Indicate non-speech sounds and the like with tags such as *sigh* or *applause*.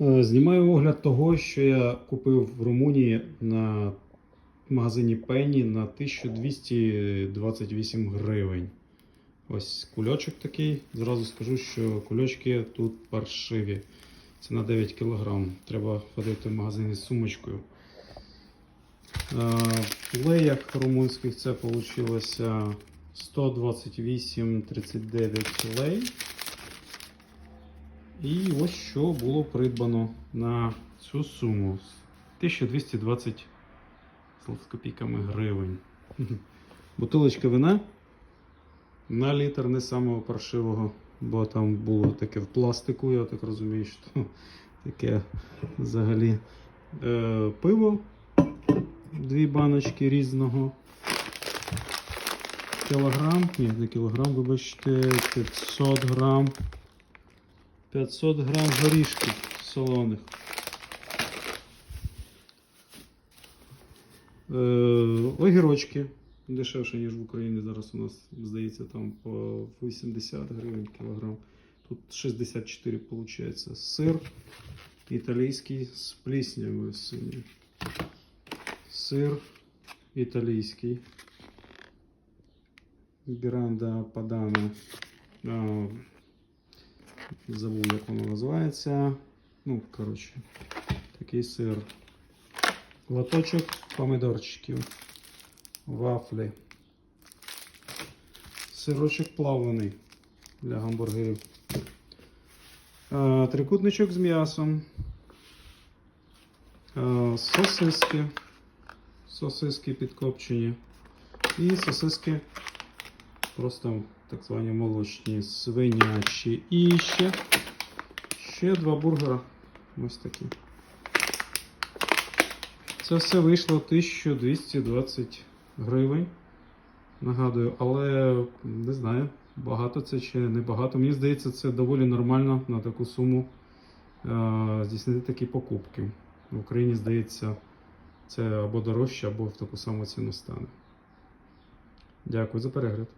Е, Знімаю огляд того, що я купив в Румунії на магазині Penny на 1228 гривень. Ось кульочок такий. Зразу скажу, що кульочки тут паршиві. Це на 9 кг. Треба ходити в магазин із сумочкою. Е, В леях румунських це вийшло 128,39 лей. І ось що було придбано на цю суму. 1220 з копійками гривень. *laughs* Бутилочка вина на літр не самого паршивого, бо там було таке в пластику, я так розумію, що *laughs* таке взагалі е, пиво. Дві баночки різного. Кілограм, ні, не кілограм, вибачте, 500 грам. 500 грам горішків солоних. Е, огірочки дешевше, ніж в Україні. Зараз у нас, здається, там по 80 гривень кілограм. Тут 64 виходить. Сир італійський з пліснявою синій. Сир італійський. Гранда Падано. Забув, як воно називається. Ну, коротше, такий сир. Лоточок помидорчиків. Вафлі. Сирочок плавлений для гамбургерів. Трикутничок з м'ясом. Сосиски. Сосиски підкопчені. І сосиски просто так звані молочні, свинячі. І ще, ще два бургера. Ось такі. Це все вийшло 1220 гривень. Нагадую, але не знаю, багато це чи не багато. Мені здається, це доволі нормально на таку суму е- здійснити такі покупки. В Україні, здається, це або дорожче, або в таку саму ціну стане. Дякую за перегляд.